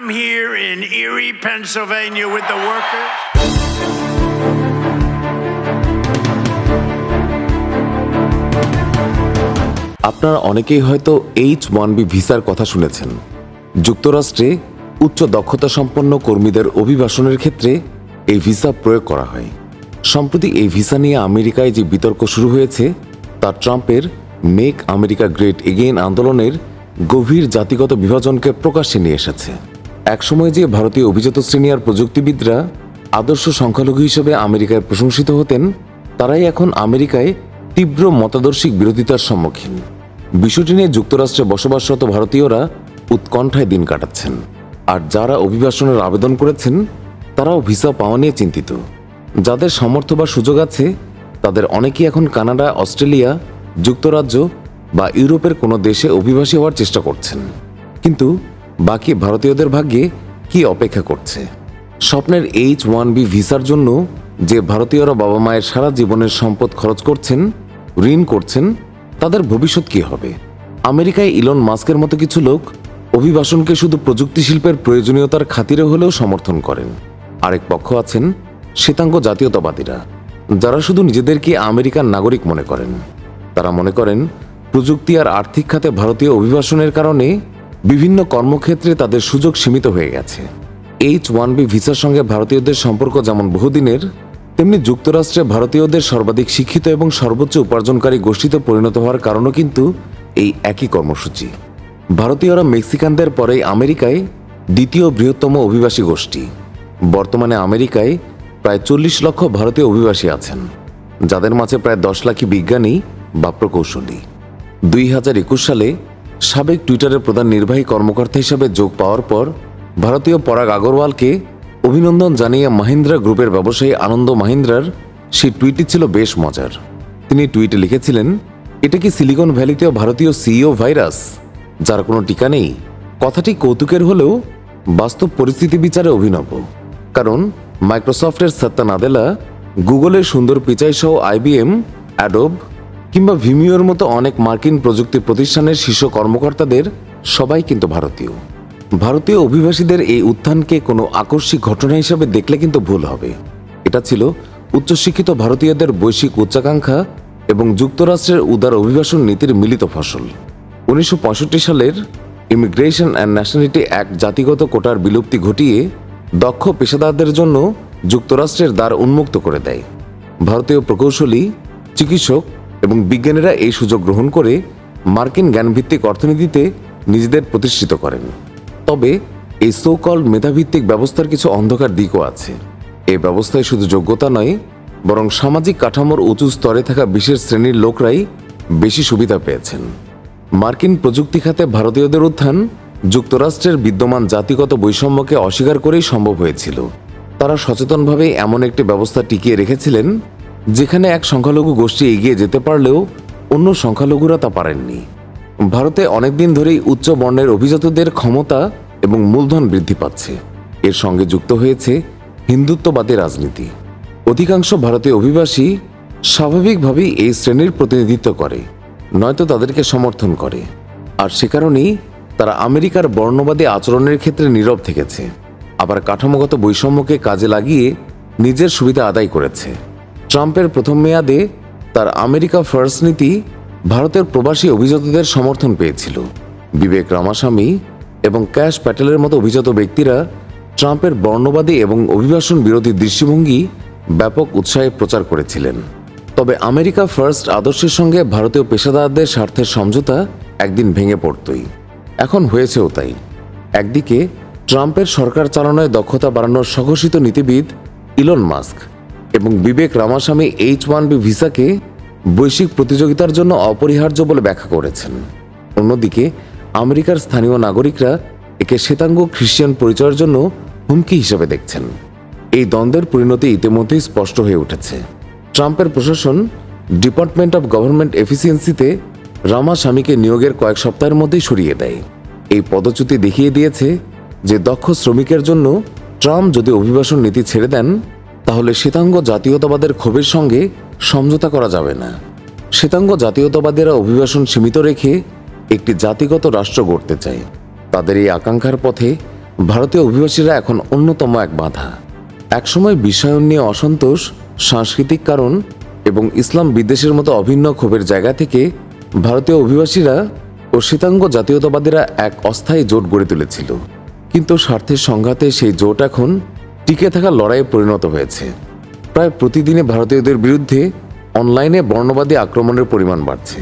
I'm here in Erie, Pennsylvania with the workers. আপনারা অনেকেই হয়তো এইচ ওয়ান বি ভিসার কথা শুনেছেন। যুক্তরাষ্ট্রে উচ্চ দক্ষতা সম্পন্ন কর্মীদের অভিবাসনের ক্ষেত্রে এই ভিসা প্রয়োগ করা হয়। সম্প্রতি এই ভিসা নিয়ে আমেরিকায় যে বিতর্ক শুরু হয়েছে তা ট্রাম্পের মেক আমেরিকা গ্রেট এগেইন আন্দোলনের গভীর জাতিগত বিভাজনকে প্রকাশ্যে নিয়ে এসেছে। একসময় যে ভারতীয় অভিজাত শ্রেণি আর প্রযুক্তিবিদরা আদর্শ সংখ্যালঘু হিসেবে আমেরিকায় প্রশংসিত হতেন, তারাই এখন আমেরিকায় তীব্র মতাদর্শিক বিরোধিতার সম্মুখীন। বিষয়টি নিয়ে যুক্তরাষ্ট্রে বসবাসরত ভারতীয়রা উৎকণ্ঠায় দিন কাটাচ্ছেন। আর যারা অভিবাসনের আবেদন করেছেন, তারাও ভিসা পাওয়া নিয়ে চিন্তিত। যাদের সামর্থ্য বা সুযোগ আছে, তাদের অনেকেই এখন কানাডা, অস্ট্রেলিয়া, যুক্তরাজ্য বা ইউরোপের কোনো দেশে অভিবাসী হওয়ার চেষ্টা করছেন। কিন্তু বাকি ভারতীয়দের ভাগ্যে কি অপেক্ষা করছে? স্বপ্নের এইচ ওয়ান বি ভিসার জন্য যে ভারতীয়রা বাবা মায়ের সারা জীবনের সম্পদ খরচ করছেন, ঋণ করছেন, তাদের ভবিষ্যৎ কি হবে? আমেরিকায় ইলন মাস্কের মতো কিছু লোক অভিবাসনকে শুধু প্রযুক্তি শিল্পের প্রয়োজনীয়তার খাতিরে হলেও সমর্থন করেন। আরেক পক্ষ আছেন শ্বেতাঙ্গ জাতীয়তাবাদীরা, যারা শুধু নিজেদেরকে আমেরিকার নাগরিক মনে করেন। তারা মনে করেন, প্রযুক্তি আর আর্থিক খাতে ভারতীয় অভিবাসনের কারণে বিভিন্ন কর্মক্ষেত্রে তাদের সুযোগ সীমিত হয়ে গেছে। এইচ ওয়ান বি ভিসার সঙ্গে ভারতীয়দের সম্পর্ক যেমন বহুদিনের, তেমনি যুক্তরাষ্ট্রে ভারতীয়দের সর্বাধিক শিক্ষিত এবং সর্বোচ্চ উপার্জনকারী গোষ্ঠীতে পরিণত হওয়ার কারণও কিন্তু এই একই কর্মসূচি। ভারতীয়রা মেক্সিকানদের পরেই আমেরিকায় দ্বিতীয় বৃহত্তম অভিবাসী গোষ্ঠী। বর্তমানে আমেরিকায় প্রায় চল্লিশ লক্ষ ভারতীয় অভিবাসী আছেন, যাদের মাঝে প্রায় দশ লাখই বিজ্ঞানী বা প্রকৌশলী। দুই হাজার একুশ সালে সাবেক টুইটারের প্রধান নির্বাহী কর্মকর্তা হিসেবে যোগ পাওয়ার পর ভারতীয় পরাগ আগরওয়ালকে অভিনন্দন জানিয়ে মাহিন্দ্রা গ্রুপের ব্যবসায়ী আনন্দ মাহিন্দ্রার সেই টুইটটি ছিল বেশ মজার। তিনি টুইটে লিখেছিলেন, এটা কি সিলিকন ভ্যালিতেও ভারতীয় সিইও ভাইরাস, যার কোনো টিকা নেই? কথাটি কৌতুকের হলেও বাস্তব পরিস্থিতি বিচারে অভিনব। কারণ মাইক্রোসফটের সত্তা নাদেলা গুগলের সুন্দর পিচাই সহ আইবিএম, অ্যাডোব কিংবা ভিমিওর মতো অনেক মার্কিন প্রযুক্তি প্রতিষ্ঠানের শীর্ষ কর্মকর্তাদের, সবাই কিন্তু ভারতীয়। ভারতীয় অভিবাসীদের এই উত্থানকে কোনো আকস্মিক ঘটনা হিসেবে দেখলে কিন্তু ভুল হবে। এটা ছিল উচ্চশিক্ষিত ভারতীয়দের বৈশ্বিক উচ্চাকাঙ্ক্ষা এবং যুক্তরাষ্ট্রের উদার অভিবাসন নীতির মিলিত ফসল। উনিশশো পঁয়ষট্টি সালের ইমিগ্রেশন অ্যান্ড ন্যাশনালিটি অ্যাক্ট জাতিগত কোটার বিলুপ্তি ঘটিয়ে দক্ষ পেশাদারদের জন্য যুক্তরাষ্ট্রের দ্বার উন্মুক্ত করে দেয়। ভারতীয় প্রকৌশলী, চিকিৎসক এবং বিজ্ঞানীরা এই সুযোগ গ্রহণ করে মার্কিন জ্ঞানভিত্তিক অর্থনীতিতে নিজেদের প্রতিষ্ঠিত করেন। তবে এই সোকল মেধাভিত্তিক ব্যবস্থার কিছু অন্ধকার দিকও আছে। এই ব্যবস্থায় শুধু যোগ্যতা নয়, বরং সামাজিক কাঠামোর উঁচু স্তরে থাকা বিশেষ শ্রেণির লোকরাই বেশি সুবিধা পেয়েছেন। মার্কিন প্রযুক্তি খাতে ভারতীয়দের উত্থান যুক্তরাষ্ট্রের বিদ্যমান জাতিগত বৈষম্যকে অস্বীকার করেই সম্ভব হয়েছিল। তারা সচেতনভাবে এমন একটি ব্যবস্থা টিকিয়ে রেখেছিলেন যেখানে এক সংখ্যালঘু গোষ্ঠী এগিয়ে যেতে পারলেও অন্য সংখ্যালঘুরা তা পারেননি। ভারতে অনেকদিন ধরেই উচ্চ বর্ণের অভিজাতদের ক্ষমতা এবং মূলধন বৃদ্ধি পাচ্ছে। এর সঙ্গে যুক্ত হয়েছে হিন্দুত্ববাদী রাজনীতি। অধিকাংশ ভারতীয় অভিবাসী স্বাভাবিকভাবেই এই শ্রেণির প্রতিনিধিত্ব করে, নয়তো তাদেরকে সমর্থন করে। আর সে কারণেই তারা আমেরিকার বর্ণবাদী আচরণের ক্ষেত্রে নীরব থেকেছে। আবার কাঠামোগত বৈষম্যকে কাজে লাগিয়ে নিজের সুবিধা আদায় করেছে। ট্রাম্পের প্রথম মেয়াদে তার আমেরিকা ফার্স্ট নীতি ভারতের প্রবাসী অভিজাতদের সমর্থন পেয়েছিল। বিবেক রামাস্বামী এবং ক্যাশ প্যাটেলের মতো অভিজাত ব্যক্তিরা ট্রাম্পের বর্ণবাদী এবং অভিবাসন বিরোধী দৃষ্টিভঙ্গি ব্যাপক উৎসাহে প্রচার করেছিলেন। তবে আমেরিকা ফার্স্ট আদর্শের সঙ্গে ভারতীয় পেশাদারদের স্বার্থের সমঝোতা একদিন ভেঙে পড়তই। এখন হয়েছেও তাই। একদিকে ট্রাম্পের সরকার চালানোয় দক্ষতা বাড়ানোর স্বঘোষিত নীতিবিদ ইলন মাস্ক এবং Vivek Ramaswamy H one B ভিসাকে বৈশ্বিক প্রতিযোগিতার জন্য অপরিহার্য বলে ব্যাখ্যা করেছেন। অন্যদিকে, আমেরিকার স্থানীয় নাগরিকরা একে শ্বেতাঙ্গ খ্রিস্টান পরিচয়ের জন্য হুমকি হিসেবে দেখছেন। এই দ্বন্দ্বের পরিণতি ইতিমধ্যেই স্পষ্ট হয়ে উঠেছে। ট্রাম্পের প্রশাসন ডিপার্টমেন্ট অব গভর্নমেন্ট এফিসিয়েন্সিতে রামাস্বামীকে নিয়োগের কয়েক সপ্তাহের মধ্যেই সরিয়ে দেয়। এই পদচ্যুতি দেখিয়ে দিয়েছে যে দক্ষ শ্রমিকের জন্য ট্রাম্প যদি অভিবাসন নীতি ছেড়ে দেন তাহলে শ্বেতাঙ্গ জাতীয়তাবাদের ক্ষোভের সঙ্গে সমঝোতা করা যাবে না। শ্বেতাঙ্গ জাতীয়তাবাদীরা অভিবাসন সীমিত রেখে একটি জাতিগত রাষ্ট্র গড়তে চায়। তাদের এই আকাঙ্ক্ষার পথে ভারতীয় অভিবাসীরা এখন অন্যতম এক বাধা। একসময় বিশ্বায়ন নিয়ে অসন্তোষ, সাংস্কৃতিক কারণ এবং ইসলাম বিদ্বেষের মতো অভিন্ন ক্ষোভের জায়গা থেকে ভারতীয় অভিবাসীরা ও শ্বেতাঙ্গ জাতীয়তাবাদীরা এক অস্থায়ী জোট গড়ে তুলেছিল। কিন্তু স্বার্থের সংঘাতে সেই জোট এখন টিকে থাকা লড়াইয়ে পরিণত হয়েছে। প্রায় প্রতিদিনে ভারতীয়দের বিরুদ্ধে অনলাইনে বর্ণবাদী আক্রমণের পরিমাণ বাড়ছে।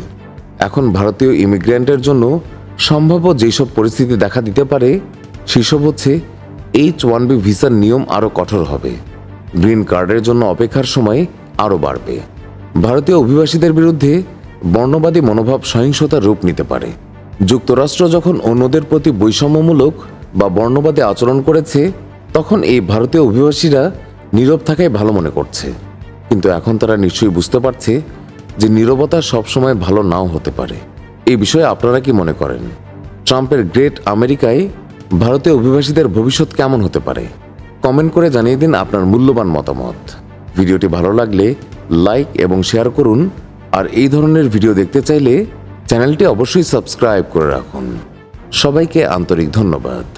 এখন ভারতীয় ইমিগ্রেন্টের জন্য সম্ভাব্য যেসব পরিস্থিতি দেখা দিতে পারে, সেসব হচ্ছে এইচ ওয়ান বি ভিসার নিয়ম আরও কঠোর হবে। গ্রিন কার্ডের জন্য অপেক্ষার সময় আরও বাড়বে। ভারতীয় অভিবাসীদের বিরুদ্ধে বর্ণবাদী মনোভাব সহিংসতার রূপ নিতে পারে। যুক্তরাষ্ট্র যখন অন্যদের প্রতি বৈষম্যমূলক বা বর্ণবাদী আচরণ করেছে তখন এই ভারতীয় অভিবাসীরা নীরব থাকাই ভালো মনে করছে। কিন্তু এখন তারা নিশ্চয়ই বুঝতে পারছে যে নীরবতা সবসময় ভালো নাও হতে পারে। এই বিষয়ে আপনারা কি মনে করেন? ট্রাম্পের গ্রেট আমেরিকায় ভারতীয় অভিবাসীদের ভবিষ্যৎ কেমন হতে পারে? কমেন্ট করে জানিয়ে দিন আপনার মূল্যবান মতামত। ভিডিওটি ভালো লাগলে লাইক এবং শেয়ার করুন। আর এই ধরনের ভিডিও দেখতে চাইলে চ্যানেলটি অবশ্যই সাবস্ক্রাইব করে রাখুন। সবাইকে আন্তরিক ধন্যবাদ।